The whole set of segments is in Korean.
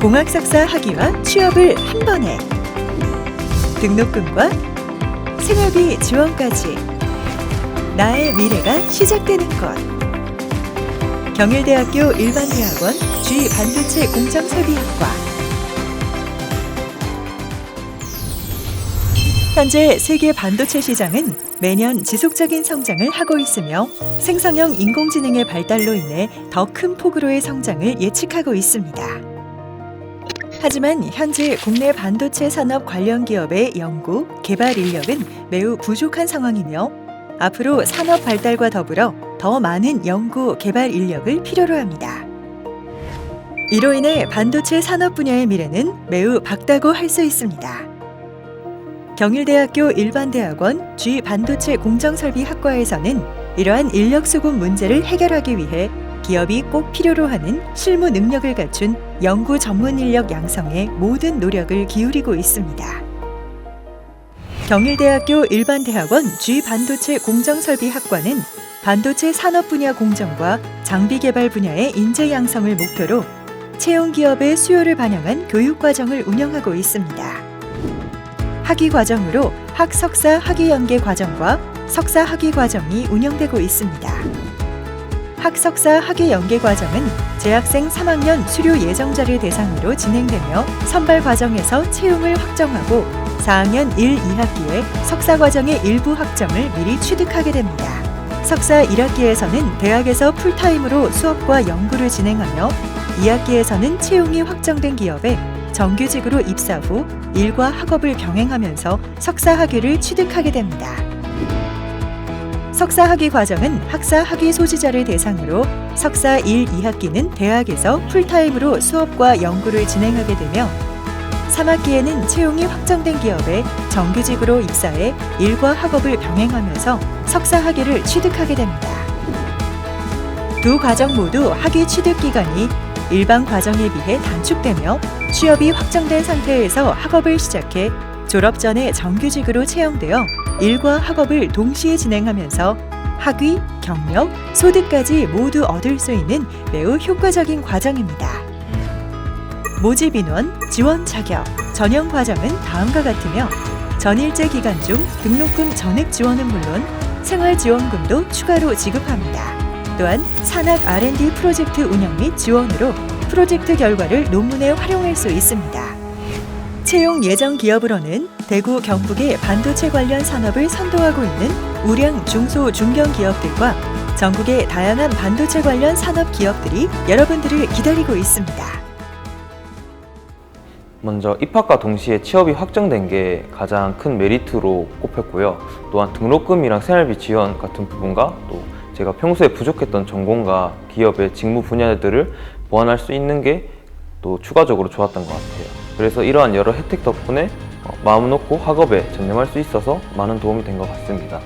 공학석사 학위와 취업을 한 번에. 등록금과 생활비 지원까지. 나의 미래가 시작되는 곳 경일대학교 일반대학원 G 반도체 공정 설비학과. 현재 세계 반도체 시장은 매년 지속적인 성장을 하고 있으며 생성형 인공지능의 발달로 인해 더 큰 폭으로의 성장을 예측하고 있습니다. 하지만 현재 국내 반도체 산업 관련 기업의 연구, 개발 인력은 매우 부족한 상황이며 앞으로 산업 발달과 더불어 더 많은 연구, 개발 인력을 필요로 합니다. 이로 인해 반도체 산업 분야의 미래는 매우 밝다고 할 수 있습니다. 경일대학교 일반대학원 G 반도체 공정설비학과에서는 이러한 인력 수급 문제를 해결하기 위해 기업이 꼭 필요로 하는 실무 능력을 갖춘 연구 전문 인력 양성에 모든 노력을 기울이고 있습니다. 경일대학교 일반대학원 G 반도체 공정설비학과는 반도체 산업 분야 공정과 장비 개발 분야의 인재 양성을 목표로 채용 기업의 수요를 반영한 교육 과정을 운영하고 있습니다. 학위 과정으로 학석사 학위 연계 과정과 석사 학위 과정이 운영되고 있습니다. 학석사 학위 연계 과정은 재학생 3학년 수료 예정자를 대상으로 진행되며 선발 과정에서 채용을 확정하고 4학년 1, 2학기에 석사 과정의 일부 학점을 미리 취득하게 됩니다. 석사 1학기에서는 대학에서 풀타임으로 수업과 연구를 진행하며 2학기에서는 채용이 확정된 기업에 정규직으로 입사 후 일과 학업을 병행하면서 석사 학위를 취득하게 됩니다. 석사 학위 과정은 학사 학위 소지자를 대상으로 석사 1, 2학기는 대학에서 풀타임으로 수업과 연구를 진행하게 되며 3학기에는 채용이 확정된 기업에 정규직으로 입사해 일과 학업을 병행하면서 석사 학위를 취득하게 됩니다. 두 과정 모두 학위 취득 기간이 일반 과정에 비해 단축되며 취업이 확정된 상태에서 학업을 시작해 졸업 전에 정규직으로 채용되어 일과 학업을 동시에 진행하면서 학위, 경력, 소득까지 모두 얻을 수 있는 매우 효과적인 과정입니다. 모집 인원, 지원 자격, 전형 과정은 다음과 같으며 전일제 기간 중 등록금 전액 지원은 물론 생활 지원금도 추가로 지급합니다. 또한 산학 R&D 프로젝트 운영 및 지원으로 프로젝트 결과를 논문에 활용할 수 있습니다. 채용 예정 기업으로는 대구 경북의 반도체 관련 산업을 선도하고 있는 우량 중소 중견 기업들과 전국의 다양한 반도체 관련 산업 기업들이 여러분들을 기다리고 있습니다. 먼저 입학과 동시에 취업이 확정된 게 가장 큰 메리트로 꼽혔고요. 또한 등록금이랑 생활비 지원 같은 부분과 또 제가 평소에 부족했던 전공과 기업의 직무 분야들을 보완할 수 있는 게 또 추가적으로 좋았던 것 같아요. 그래서 이러한 여러 혜택 덕분에 어, 마음 놓고 학업에 전념할 수 있어서 많은 도움이 된 것 같습니다.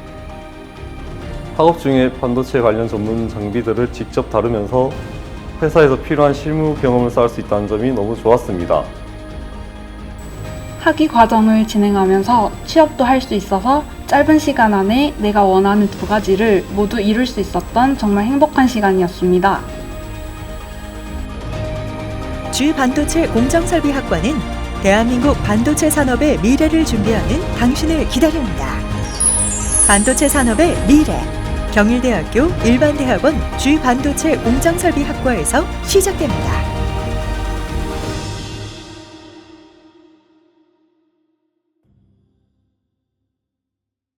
학업 중에 반도체 관련 전문 장비들을 직접 다루면서 회사에서 필요한 실무 경험을 쌓을 수 있다는 점이 너무 좋았습니다. 학위 과정을 진행하면서 취업도 할 수 있어서 짧은 시간 안에 내가 원하는 두 가지를 모두 이룰 수 있었던 정말 행복한 시간이었습니다. 주 반도체 공정 설비 학과는 대한민국 반도체 산업의 미래를 준비하는 당신을 기다립니다. 반도체 산업의 미래 경일대학교 일반대학원 주 반도체 공정 설비 학과에서 시작됩니다.